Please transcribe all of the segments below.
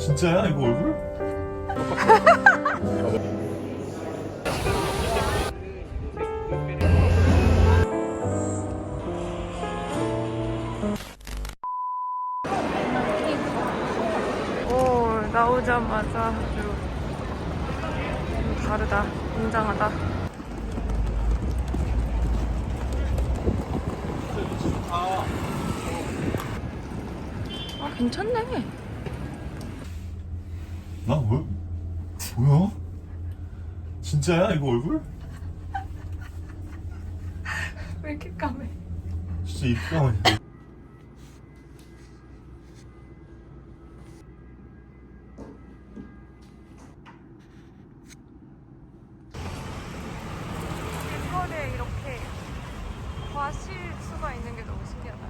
진짜야 이거 얼굴? 오 나오자마자 아주 다르다. 웅장하다. 아 괜찮네 나 뭐? 뭐야? 진짜야 이거 얼굴? 왜 이렇게 까매 진짜 길거리에 이렇게 과실 수가 있는 게 너무 신기하다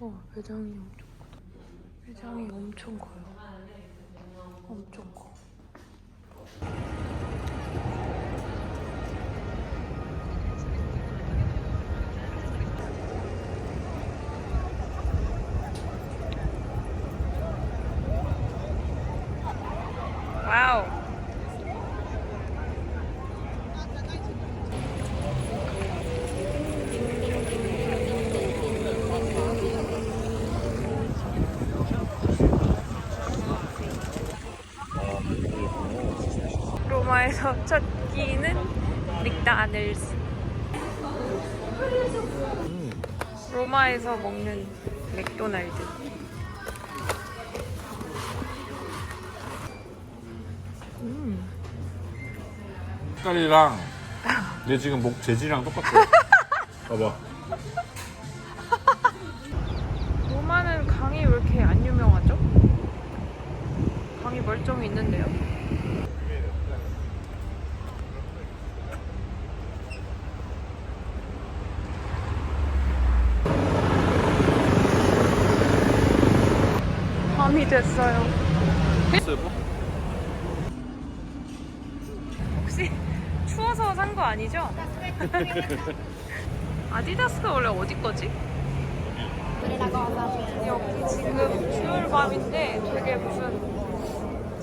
어, 매장이 엄청 크다. 매장이 엄청 커요. 엄청 커. 로마에서 첫 끼는 맥다늘스. 로마에서 먹는 맥도날드. 색깔이랑 내 지금 목 재질이랑 똑같아 봐봐 로마는 강이 왜 이렇게 안 유명하죠? 강이 멀쩡히 있는데요? 됐어요. 혹시 추워서 산 거 아니죠? 아디다스가 원래 어디 거지? 여기 지금 주얼 밤인데 되게 무슨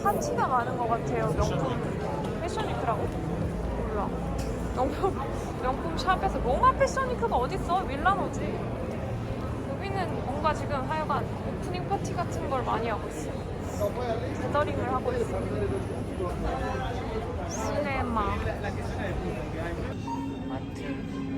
파티가 많은 것 같아요. 명품 패션위크라고? 몰라. 명품 명품 샵에서 로마 패션위크가 어딨어? 밀라노지. 여기는 뭔가 지금 하여간 오프닝 파티 같은 걸 많이 하고 있어. 게더링을 하고 있어. 시네마. 마트.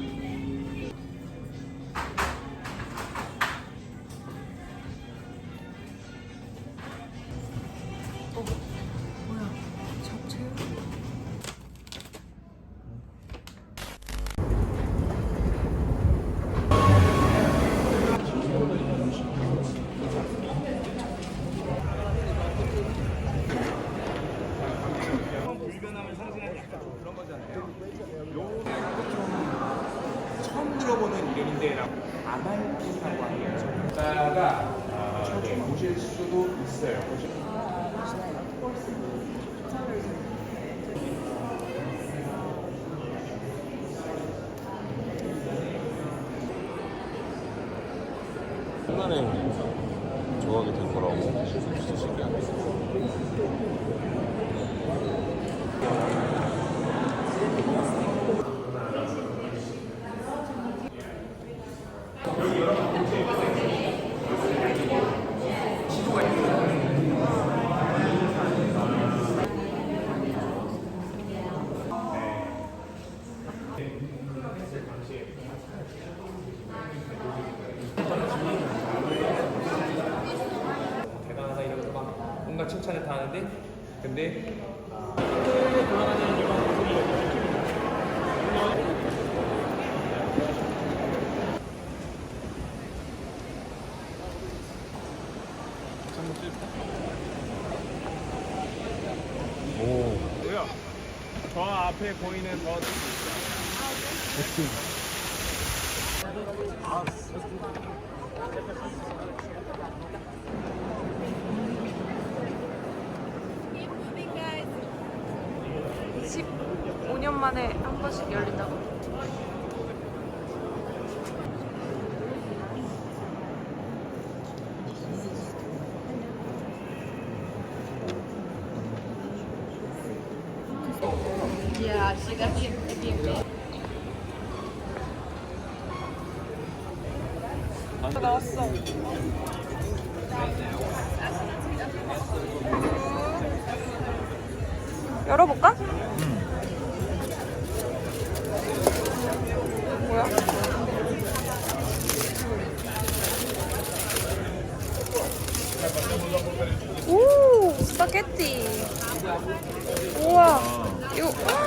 이름인데 아말피라고 하는 전자가 저기 보실 수도 있어요. 옛날에 좋아하게 된 거라고 진짜 신기하네 차를 타는데 근데 오. 뭐야? 저 앞에 보이는 저십 5년 만에 한 번씩 열린다고. 나왔어. 열어볼까? 뭐야? 오, 스파게티. 우와, 이거 헉,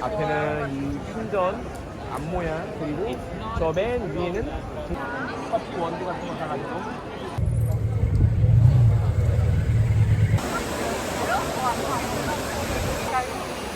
앞에는 이 풍전 앞 모양 그리고 저 맨 위에는 커피 원두 같은 거 사가지고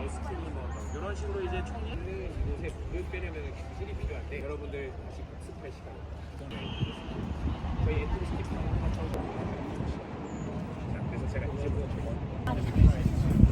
에스티리머 이런 식으로 이제 총이 이곳에 물을 빼려면 기술이 필요한데 여러분들 다시 복습할 시간 저희 엔트리 스킵 자 그래서 제가 이제부터